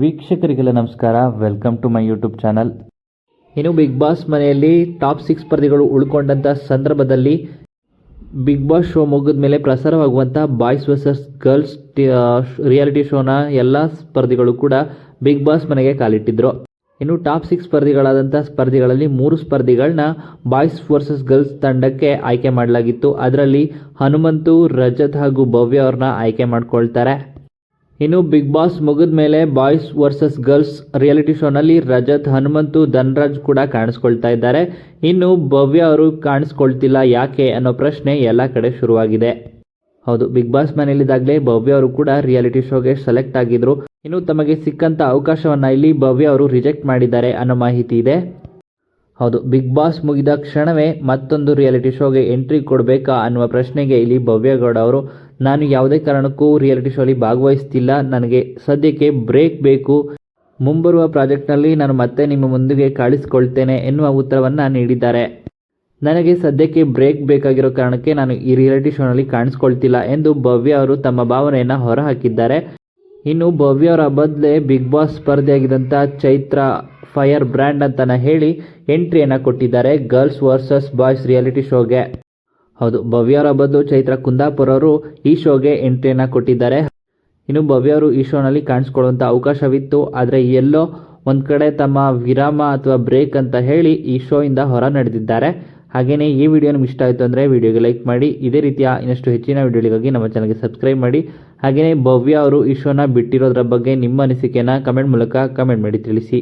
ವೀಕ್ಷಕರಿಗೆಲ್ಲ ನಮಸ್ಕಾರ. Welcome to my YouTube channel ಇನ್ನು big boss ಮನೆಯಲ್ಲಿ ಟಾಪ್ ಸಿಕ್ಸ್ ಸ್ಪರ್ಧಿಗಳು ಉಳ್ಕೊಂಡಂಥ ಸಂದರ್ಭದಲ್ಲಿ ಬಿಗ್ ಬಾಸ್ ಶೋ ಮುಗಿದ ಮೇಲೆ ಪ್ರಸಾರವಾಗುವಂಥ ಬಾಯ್ಸ್ ವರ್ಸಸ್ ಗರ್ಲ್ಸ್ ರಿಯಾಲಿಟಿ ಶೋನ ಎಲ್ಲ ಸ್ಪರ್ಧಿಗಳು ಕೂಡ ಬಿಗ್ ಬಾಸ್ ಮನೆಗೆ ಕಾಲಿಟ್ಟಿದ್ರು. ಇನ್ನು ಟಾಪ್ ಸಿಕ್ಸ್ ಸ್ಪರ್ಧಿಗಳಾದಂಥ ಸ್ಪರ್ಧಿಗಳಲ್ಲಿ ಮೂರು ಸ್ಪರ್ಧಿಗಳನ್ನ ಬಾಯ್ಸ್ ವರ್ಸಸ್ ಗರ್ಲ್ಸ್ ತಂಡಕ್ಕೆ ಆಯ್ಕೆ ಮಾಡಲಾಗಿತ್ತು. ಅದರಲ್ಲಿ ಹನುಮಂತು, ರಜತ್ ಹಾಗೂ ಭವ್ಯ ಅವ್ರನ್ನ ಆಯ್ಕೆ ಮಾಡ್ಕೊಳ್ತಾರೆ. ಇನ್ನು ಬಿಗ್ ಬಾಸ್ ಮುಗಿದ ಮೇಲೆ ಬಾಯ್ಸ್ ವರ್ಸಸ್ ಗರ್ಲ್ಸ್ ರಿಯಾಲಿಟಿ ಶೋನಲ್ಲಿ ರಜತ್, ಹನುಮಂತು, ಧನ್ರಾಜ್ ಕೂಡ ಕಾಣಿಸ್ಕೊಳ್ತಾ ಇದ್ದಾರೆ. ಇನ್ನು ಭವ್ಯ ಅವರು ಕಾಣಿಸ್ಕೊಳ್ತಿಲ್ಲ ಯಾಕೆ ಅನ್ನೋ ಪ್ರಶ್ನೆ ಎಲ್ಲ ಕಡೆ ಶುರುವಾಗಿದೆ. ಹೌದು, ಬಿಗ್ ಬಾಸ್ ಮನೆಯಲ್ಲಿದ್ದಾಗಲೇ ಭವ್ಯ ಅವರು ಕೂಡ ರಿಯಾಲಿಟಿ ಶೋಗೆ ಸೆಲೆಕ್ಟ್ ಆಗಿದ್ರು. ಇನ್ನು ತಮಗೆ ಸಿಕ್ಕಂತ ಅವಕಾಶವನ್ನ ಇಲ್ಲಿ ಭವ್ಯ ಅವರು ರಿಜೆಕ್ಟ್ ಮಾಡಿದ್ದಾರೆ ಅನ್ನೋ ಮಾಹಿತಿ ಇದೆ. ಹೌದು, ಬಿಗ್ ಬಾಸ್ ಮುಗಿದ ಕ್ಷಣವೇ ಮತ್ತೊಂದು ರಿಯಾಲಿಟಿ ಶೋಗೆ ಎಂಟ್ರಿ ಕೊಡಬೇಕಾ ಅನ್ನುವ ಪ್ರಶ್ನೆಗೆ ಇಲ್ಲಿ ಭವ್ಯಗೌಡ ಅವರು ನಾನು ಯಾವುದೇ ಕಾರಣಕ್ಕೂ ರಿಯಾಲಿಟಿ ಶೋಲಿ ಭಾಗವಹಿಸ್ತಿಲ್ಲ. ನನಗೆ ಸದ್ಯಕ್ಕೆ ಬ್ರೇಕ್ ಬೇಕು. ಮುಂಬರುವ ಪ್ರಾಜೆಕ್ಟ್ನಲ್ಲಿ ನಾನು ಮತ್ತೆ ನಿಮ್ಮ ಮುಂದಿಗೆ ಕಾಣಿಸ್ಕೊಳ್ತೇನೆ ಎನ್ನುವ ಉತ್ತರವನ್ನು ನೀಡಿದ್ದಾರೆ. ನನಗೆ ಸದ್ಯಕ್ಕೆ ಬ್ರೇಕ್ ಬೇಕಾಗಿರೋ ಕಾರಣಕ್ಕೆ ನಾನು ಈ ರಿಯಾಲಿಟಿ ಶೋನಲ್ಲಿ ಕಾಣಿಸ್ಕೊಳ್ತಿಲ್ಲ ಎಂದು ಭವ್ಯ ಅವರು ತಮ್ಮ ಭಾವನೆಯನ್ನು ಹೊರಹಾಕಿದ್ದಾರೆ. ಇನ್ನು ಭವ್ಯ ಅವರ ಬದಲೇ ಬಿಗ್ ಬಾಸ್ ಸ್ಪರ್ಧೆಯಾಗಿದ್ದಂಥ ಚೈತ್ರ ಫೈರ್ ಬ್ರ್ಯಾಂಡ್ ಅಂತನ ಹೇಳಿ ಎಂಟ್ರಿಯನ್ನು ಕೊಟ್ಟಿದ್ದಾರೆ. ಗರ್ಲ್ಸ್ ವರ್ಸಸ್ ಬಾಯ್ಸ್ ರಿಯಾಲಿಟಿ ಶೋಗೆ ಹೌದು, ಭವ್ಯ ಅವರ ಬದಲು ಚೈತ್ರ ಕುಂದಾಪುರ ಅವರು ಈ ಶೋಗೆ ಎಂಟ್ರಿಯನ್ನು ಕೊಟ್ಟಿದ್ದಾರೆ. ಇನ್ನು ಭವ್ಯ ಅವರು ಈ ಶೋನಲ್ಲಿ ಕಾಣಿಸ್ಕೊಳ್ಳುವಂಥ ಅವಕಾಶವಿತ್ತು, ಆದರೆ ಎಲ್ಲೋ ಒಂದು ಕಡೆ ತಮ್ಮ ವಿರಾಮ ಅಥವಾ ಬ್ರೇಕ್ ಅಂತ ಹೇಳಿ ಈ ಶೋ ಇಂದ ಹೊರ ನಡೆದಿದ್ದಾರೆ. ಹಾಗೆಯೇ ಈ ವಿಡಿಯೋ ನಿಮ್ಗೆ ಇಷ್ಟ ಆಯಿತು ಅಂದರೆ ವಿಡಿಯೋಗೆ ಲೈಕ್ ಮಾಡಿ, ಇದೇ ರೀತಿಯ ಇನ್ನಷ್ಟು ಹೆಚ್ಚಿನ ವಿಡಿಯೋಗಳಿಗಾಗಿ ನಮ್ಮ ಚಾನಲ್ಗೆ ಸಬ್ಸ್ಕ್ರೈಬ್ ಮಾಡಿ. ಹಾಗೆಯೇ ಭವ್ಯ ಅವರು ಈ ಶೋನ ಬಿಟ್ಟಿರೋದ್ರ ಬಗ್ಗೆ ನಿಮ್ಮ ಅನಿಸಿಕೆನ ಕಮೆಂಟ್ ಮೂಲಕ ಕಮೆಂಟ್ ಮಾಡಿ ತಿಳಿಸಿ.